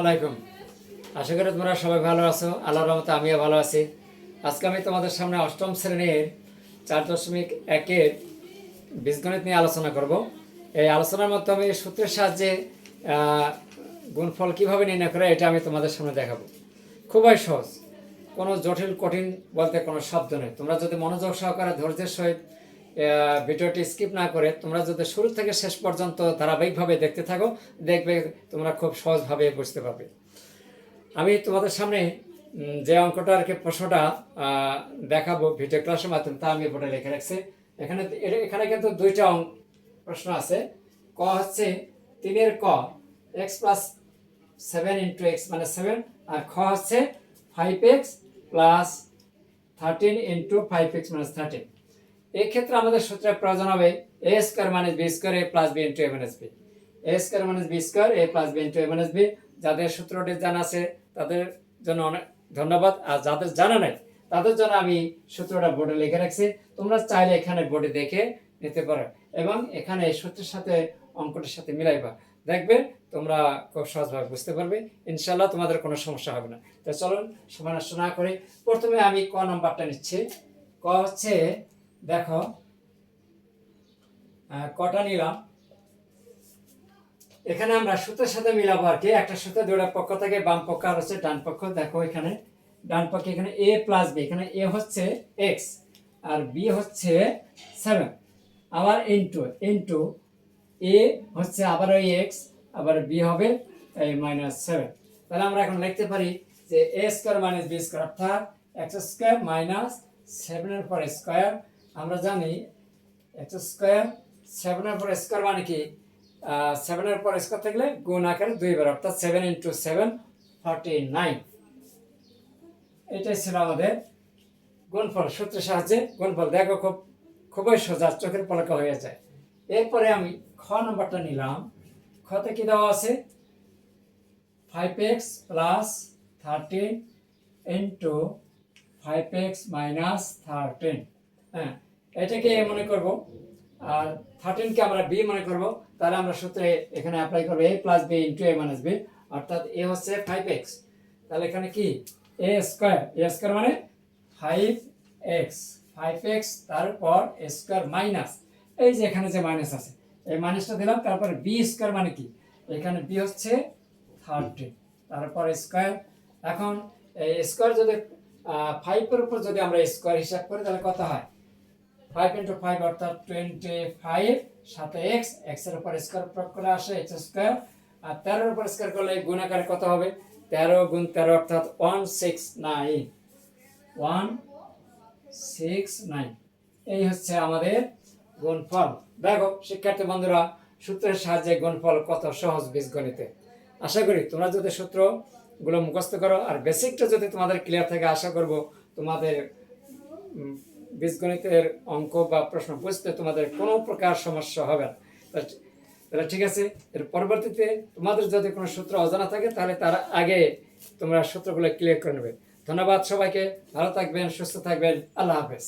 আলাইকুম। আশা করি তোমরা সবাই ভালো আছো। আল্লাহর রহমতে আমিও ভালো আছি। আজকে আমি তোমাদের সামনে অষ্টম শ্রেণির চার দশমিক একের বীজগণিত নিয়ে আলোচনা করব। এই আলোচনার মাধ্যমে সূত্রের সাহায্যে গুণফল কীভাবে নির্ণয় করে এটা আমি তোমাদের সামনে দেখাবো। খুবই সহজ। কোনো জটিল, কঠিন বলতে কোনো শব্দ নেই। তোমরা যদি মনোযোগ সহকারে ধৈর্যের সহিত ভিডিওটি স্কিপ না করে তোমরা যদি শুরু থেকে শেষ পর্যন্ত ধারাবাহিকভাবে দেখতে থাকো, দেখবে তোমরা খুব সহজভাবে বুঝতে পারবে। আমি তোমাদের সামনে যে অঙ্কটা আর কি প্রশ্নটা দেখাবো ভিডিও ক্লাসের মাধ্যমে, তা আমি বোর্ডে লিখে রাখছি। এখানে এখানে কিন্তু দুইটা অঙ্ক প্রশ্ন আছে। ক হচ্ছে তিনের ক x plus seven into x মানে সেভেন আর খ হচ্ছে five x plus thirteen into five x minus thirteen এই ক্ষেত্রে আমাদের সূত্রের প্রয়োজন হবে a square minus b square a plus b into a minus b a square minus b square a plus b into a minus b যাদের সূত্রটি জানা আছে তাদের জন্য অনেক ধন্যবাদ। আর যাদের জানা নাই, তাদের জন্য আমি সূত্রটা বোর্ডে লিখে রাখছি। তোমরা চাইলে এখানে বোর্ডে দেখে নিতে পারো এবং এখানে এই সূত্রের সাথে অঙ্কটির সাথে মিলাইবা। দেখবে তোমরা খুব সহজভাবে বুঝতে পারবে ইনশাল্লাহ তোমাদের কোনো সমস্যা হবে না। তো চলুন সময় নষ্ট না করে প্রথমে আমি ক নম্বরটা নিচ্ছি। ক হচ্ছে দেখো কটা নিলাম? এখানে আমরা সূত্রের সাথে মিলাবো আর কি। একটা সূত্র দুটা পক্ষ থেকে বাম পক্ষ আর হচ্ছে ডান পক্ষ। দেখো এখানে, ডান পক্ষে এখানে এ প্লাস বি এখানে এ হচ্ছে এক্স আর বি হচ্ছে সেভেন আবার ইন্টু ইন্টু এ হচ্ছে আবার ওই এক্স আবার বি হবে এই মাইনাস সেভেন তাহলে আমরা এখন লিখতে পারি যে a square minus b square অর্থাৎ এক্স স্কোয়ার মাইনাস সেভেনের পর স্কোয়ার আমরা জানি এক্স স্কোয়ার সেভেনের পর স্কোয়ার মানে কি? সেভেনের পর স্কোয়ার থাকলে গুণ আকারে দুইবার অর্থাৎ seven into seven forty nine এটাই ছিল আমাদের গুণফল, সূত্রের সাহায্যে গুণফল। দেখো খুব, খুবই সোজা, চোখের পলকা হয়ে যায়। এরপরে আমি খ নম্বরটা নিলাম। খতে কি দেওয়া আছে? Five x plus thirteen into five x minus thirteen হ্যাঁ এটাকে এ মনে করব, আর থার্টিনকে আমরা বি মনে করব, তাহলে আমরা সূত্রে এখানে অ্যাপ্লাই করব a plus b into a minus b অর্থাৎ এ হচ্ছে ফাইভ এক্স তাহলে এখানে কি? এ স্কোয়ার এ স্কোয়ার মানে ফাইভ এক্স ফাইভ এক্স তারপর স্কোয়ার মাইনাস এই যে এখানে যে মাইনাস আছে, এই মাইনাসটা দিলাম, তারপরে বি স্কোয়ার মানে কি? এখানে বি হচ্ছে থার্টি তারপর স্কোয়ার এখন এই স্কোয়ার যদি ফাইভের উপর যদি আমরা স্কোয়ার হিসাব করি, তাহলে কত হয়? ফাইভ ইন্টু ফাইভ অর্থাৎ টোয়েন্টি ফাইভ সাথে এক্স এক্সের উপর স্কোয়ার প্রয়োগ করে আসে এক্স স্কোয়ার আর তেরোর উপর স্কোয়ার করলে গুণ আকারে কত হবে? তেরো গুণ তেরো অর্থাৎ one six nine one six nine এই হচ্ছে আমাদের গুণফল। দেখো, শিক্ষার্থী বন্ধুরা, সূত্রের সাহায্যে গুণফল কত সহজ বীজগণিতে। আশা করি তোমরা যদি সূত্রগুলো মুখস্থ করো, আর বেসিকটা যদি তোমাদের ক্লিয়ার থাকে, আশা করব তোমাদের বীজগণিতের অঙ্ক বা প্রশ্ন বুঝতে তোমাদের কোনো প্রকার সমস্যা হবে না। তাহলে ঠিক আছে, এর পরবর্তীতে তোমাদের যদি কোনো সূত্র অজানা থাকে, তাহলে তার আগে তোমরা সূত্রগুলো ক্লিয়ার করে নেবে। ধন্যবাদ সবাইকে, ভালো থাকবেন, সুস্থ থাকবেন, আল্লাহ হাফেজ।